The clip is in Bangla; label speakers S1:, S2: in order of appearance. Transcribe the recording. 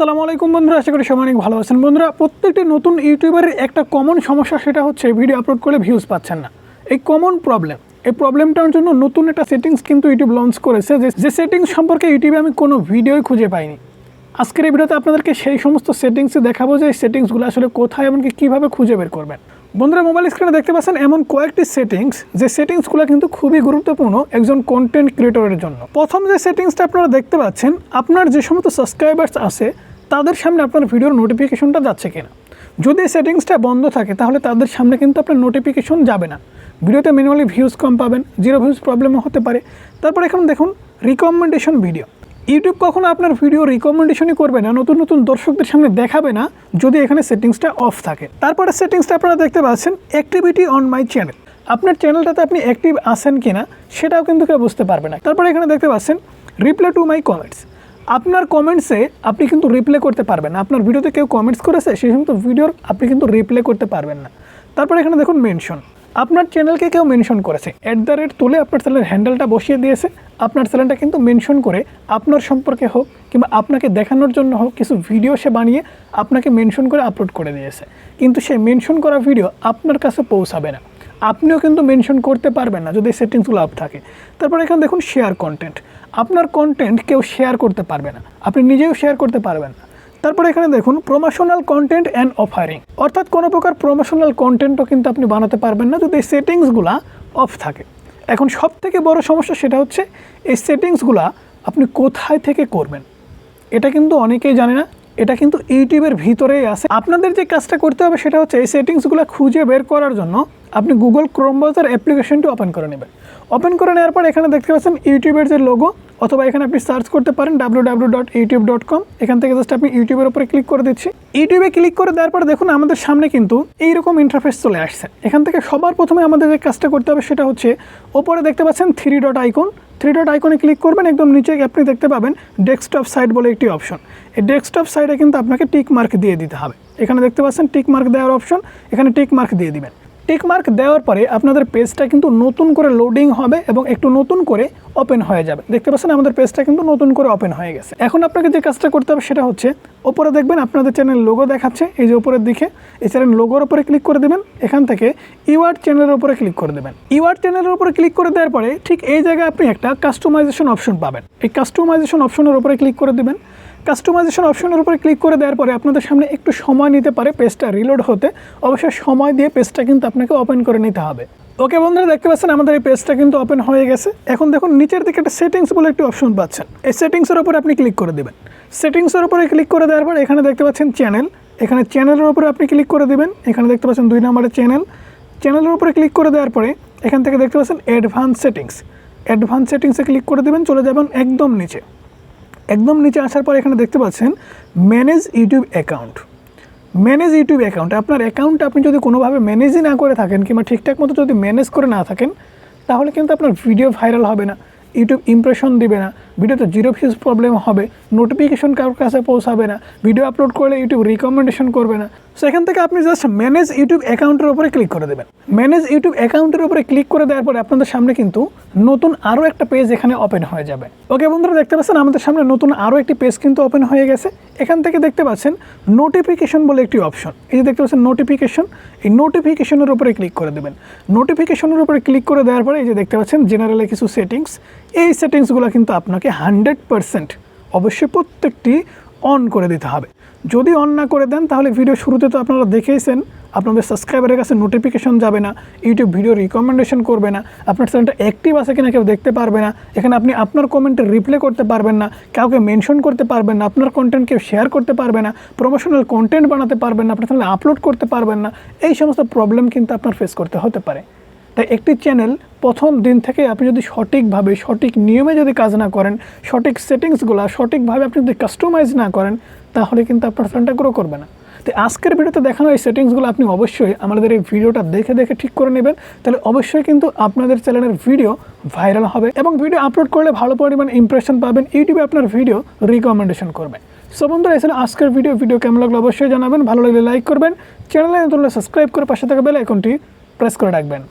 S1: আসসালামু আলাইকুম বন্ধুরা, আশা করি সবাই অনেক ভালো আছেন। বন্ধুরা, প্রত্যেকটি নতুন ইউটিউবারের একটা কমন সমস্যা সেটা হচ্ছে ভিডিও আপলোড করলে ভিউজ পাচ্ছেন না। এই কমন প্রবলেম এই প্রবলেমটার জন্য নতুন একটা সেটিংস কিন্তু ইউটিউব লঞ্চ করেছে যে যে সেটিংস সম্পর্কে ইউটিউবে আমি কোনো ভিডিওই খুঁজে পাইনি। আজকের এই ভিডিওতে আপনাদেরকে সেই সমস্ত সেটিংসে দেখাবো যে সেটিংসগুলো আসলে কোথায় এমনকি কীভাবে খুঁজে বের করবেন। বন্ধুরা মোবাইল স্ক্রিনে দেখতে পাচ্ছেন এমন কয়েকটি সেটিংস যে সেটিংসগুলো কিন্তু খুবই গুরুত্বপূর্ণ একজন কন্টেন্ট ক্রিয়েটরের জন্য। প্রথম যে সেটিংসটা আপনারা দেখতে পাচ্ছেন, আপনার যে সমস্ত সাবস্ক্রাইবার্স আছে তাদের সামনে আপনার ভিডিওর নোটিফিকেশনটা যাচ্ছে কিনা? যদি সেটিংসটা বন্ধ থাকে, তাহলে তাদের সামনে কিন্তু আপনার নোটিফিকেশন যাবে না। ভিডিওতে মিনিমালি ভিউজ কম পাবেন জিরো ভিউজ প্রবলেমও হতে পারে। তারপর এখন দেখুন রিকমেন্ডেশন ভিডিও ইউটিউব কখনো আপনার ভিডিও রিকমেন্ডেশনই করবে না, নতুন নতুন দর্শকদের সামনে দেখাবে না, যদি এখানে সেটিংসটা অফ থাকে। তারপরে সেটিংসটা আপনারা দেখতে পাচ্ছেন অ্যাক্টিভিটি অন মাই চ্যানেল আপনার চ্যানেলটাতে আপনি অ্যাক্টিভ আছেন কিনা, সেটাও কিন্তু কেউ বুঝতে পারবে না। তারপরে এখানে দেখতে পাচ্ছেন রিপ্লাই টু মাই কমেন্টস আপনার কমেন্টসে আপনি কিন্তু রিপ্লে করতে পারবেন না। আপনার ভিডিওতে কেউ কমেন্টস করেছে, সেই সমস্ত ভিডিওর আপনি কিন্তু রিপ্লে করতে পারবেন না। তারপর এখানে দেখুন মেনশন আপনার চ্যানেলকে কেউ মেনশন করেছে। অ্যাট দ্য রেট তুলে আপনার চ্যানেলের হ্যান্ডেলটা বসিয়ে দিয়েছে। আপনার চ্যানেলটা কিন্তু মেনশন করে আপনার সম্পর্কে হোক কিংবা আপনাকে দেখানোর জন্য হোক কিছু ভিডিও সে বানিয়ে আপনাকে মেনশন করে আপলোড করে দিয়েছে। কিন্তু সেই মেনশন করা ভিডিও আপনার কাছে পৌঁছাবে না। আপনিও কিন্তু মেনশন করতে পারবেন না যদি এই সেটিংসগুলো আপ থাকে। তারপর এখানে দেখুন শেয়ার কন্টেন্ট আপনার কন্টেন্ট কেউ শেয়ার করতে পারবে না। আপনি নিজেও শেয়ার করতে পারবেন না। তারপর এখানে দেখুন প্রমোশনাল কন্টেন্ট অ্যান্ড অফারিং অর্থাৎ কোনো প্রকার প্রমোশনাল কন্টেন্টও কিন্তু আপনি বানাতে পারবেন না যদি এই সেটিংসগুলো অফ থাকে। এখন সব থেকে বড় সমস্যা সেটা হচ্ছে এই সেটিংসগুলো আপনি কোথায় থেকে করবেন? এটা কিন্তু অনেকেই জানে না। এটা কিন্তু ইউটিউবের ভিতরেই আছে। আপনাদের যে কাজটা করতে হবে সেটা হচ্ছে এই সেটিংসগুলো খুঁজে বের করার জন্য আপনি গুগল ক্রোম ব্রাউজার অ্যাপ্লিকেশনটি ওপেন করে নেবেন। ওপেন করে নেওয়ার পর এখানে দেখতে পাচ্ছেন ইউটিউবের যে লোগো অথবা এখানে আপনি সার্চ করতে পারেন W W dot YouTube dot com এখান থেকে জাস্ট আপনি ইউটিউবের উপরে ক্লিক করে দিচ্ছি। ইউটিউবে ক্লিক করে দেওয়ার পর দেখুন আমাদের সামনে কিন্তু এইরকম ইন্টারফেস চলে আসছে। এখান থেকে সবার প্রথমে আমাদের যে কাজটা করতে হবে সেটা হচ্ছে ওপরে দেখতে পাচ্ছেন three dot icon three dot আইকনে ক্লিক করবেন, একদম নিচে আপনি দেখতে পাবেন ডেস্কটপ সাইট বলে একটি অপশন এই ডেস্কটপ সাইটে কিন্তু আপনাকে টিক মার্ক দিয়ে দিতে হবে। এখানে দেখতে পাচ্ছেন টিক মার্ক দেওয়ার অপশন এখানে টিক মার্ক দিয়ে দিবেন। টিক মার্ক দেওয়ার পরে আপনাদের পেজটা কিন্তু নতুন করে লোডিং হবে এবং একটু নতুন করে ওপেন হয়ে যাবে। দেখতে পাচ্ছেন আমাদের পেজটা কিন্তু নতুন করে ওপেন হয়ে গেছে। এখন আপনাকে যে কাজটা করতে হবে সেটা হচ্ছে ওপরে দেখবেন আপনাদের চ্যানেল লোগো দেখাচ্ছে। এই যে ওপরের দিকে, এই চ্যানেল লোগোর উপরে ক্লিক করে দেবেন। এখান থেকে ইওয়ার্ড চ্যানেলের উপরে ক্লিক করে দেবেন। ইওয়ার্ড চ্যানেলের উপরে ক্লিক করে দেওয়ার পরে ঠিক এই জায়গায় আপনি একটা কাস্টমাইজেশন অপশন পাবেন। এই কাস্টমাইজেশন অপশনের উপরে ক্লিক করে দেবেন। কাস্টমাইজেশন অপশনের উপরে ক্লিক করে দেওয়ার পরে আপনাদের সামনে একটু সময় নিতে পারে পেজটা রিলোড হতে। অবশ্যই সময় দিয়ে পেজটা কিন্তু আপনাকে ওপেন করে নিতে হবে। ওকে বন্ধুরা, দেখতে পাচ্ছেন আমাদের এই পেজটা কিন্তু ওপেন হয়ে গেছে। এখন দেখুন, নিচের দিকে একটা সেটিংস বলে একটি অপশন পাচ্ছেন। এই সেটিংসের উপরে আপনি ক্লিক করে দেবেন। সেটিংসের উপরে ক্লিক করে দেওয়ার পর এখানে দেখতে পাচ্ছেন চ্যানেল এখানে চ্যানেলের উপরে আপনি ক্লিক করে দেবেন। এখানে দেখতে পাচ্ছেন দুই নম্বরের চ্যানেল চ্যানেলের উপরে ক্লিক করে দেওয়ার পরে এখান থেকে দেখতে পাচ্ছেন অ্যাডভান্স সেটিংস অ্যাডভান্স সেটিংসে ক্লিক করে দেবেন, চলে যাবেন একদম নিচে। একদম নিচে আসার পর এখানে দেখতে পাচ্ছেন manage YouTube account manage YouTube account আপনার অ্যাকাউন্ট আপনি যদি কোনোভাবে ম্যানেজই না করে থাকেন কিংবা ঠিকঠাক মতো যদি ম্যানেজ করে না থাকেন, তাহলে কিন্তু আপনার ভিডিও ভাইরাল হবে না ইউটিউব ইমপ্রেশন দিবে না। ভিডিওতে জিরো ভিউজ প্রবলেম হবে নোটিফিকেশন কারোর কাছে পৌঁছাবে না ভিডিও আপলোড করলে ইউটিউব রিকমেন্ডেশন করবে না। সো এখান থেকে আপনি জাস্ট ম্যানেজ ইউটিউব অ্যাকাউন্টের উপরে ক্লিক করে দেবেন। ম্যানেজ ইউটিউব অ্যাকাউন্টের উপরে ক্লিক করে দেওয়ার পরে আপনাদের সামনে কিন্তু নতুন আরও একটা পেজ এখানে ওপেন হয়ে যাবে। ওকে বন্ধুরা, দেখতে পাচ্ছেন আমাদের সামনে নতুন আরও একটি পেজ কিন্তু ওপেন হয়ে গেছে। এখান থেকে দেখতে পাচ্ছেন নোটিফিকেশন বলে একটি অপশন এই যে দেখতে পাচ্ছেন নোটিফিকেশন এই নোটিফিকেশনের উপরে ক্লিক করে দেবেন। নোটিফিকেশনের উপরে ক্লিক করে দেওয়ার পরে এই যে দেখতে পাচ্ছেন জেনারেলে কিছু সেটিংস এই সেটিংসগুলো কিন্তু আপনাকে হান্ড্রেড পারসেন্ট অবশ্যই প্রত্যেকটি অন করে দিতে হবে। যদি অন না করে দেন, তাহলে ভিডিও শুরুতে তো আপনারা দেখেইছেন, আপনাদের সাবস্ক্রাইবারের কাছে নোটিফিকেশন যাবে না, ইউটিউব ভিডিও রিকমেন্ডেশন করবে না, আপনার চ্যানেলটা অ্যাক্টিভ আছে কিনা কেউ দেখতে পারবে না, এখানে আপনি আপনার কমেন্টে রিপ্লে করতে পারবেন না, কাউকে মেনশন করতে পারবেন না, আপনার কন্টেন্ট কেউ শেয়ার করতে পারবে না প্রমোশনাল কন্টেন্ট বানাতে পারবেন না, আপনার চ্যানেলে আপলোড করতে পারবেন না, এই সমস্ত প্রবলেম কিন্তু আপনার ফেস করতে হতে পারে। তাই একটি চ্যানেল প্রথম দিন থেকে আপনি যদি সঠিকভাবে, সঠিক নিয়মে যদি কাজ না করেন, সঠিক সেটিংসগুলো সঠিকভাবে আপনি যদি কাস্টমাইজ না করেন, তাহলে কিন্তু আপনার চ্যানেলটা গ্রো করবে না। তো আজকের ভিডিওতে দেখানো এই সেটিংসগুলো আপনি অবশ্যই আমাদের এই ভিডিওটা দেখে দেখে ঠিক করে নেবেন। তাহলে অবশ্যই কিন্তু আপনাদের চ্যানেলের ভিডিও ভাইরাল হবে এবং ভিডিও আপলোড করলে ভালো পরিমাণ ইমপ্রেশন পাবেন। ইউটিউবে আপনার ভিডিও রিকমেন্ডেশন করবে। সো বন্ধুরা এছাড়া আজকের ভিডিও। ভিডিও কেমন লাগল অবশ্যই জানাবেন। ভালো লাগলে লাইক করবেন। চ্যানেলে নতুন সাবস্ক্রাইব করে পাশে থাকা বেল আইকনটি প্রেস করে রাখবেন।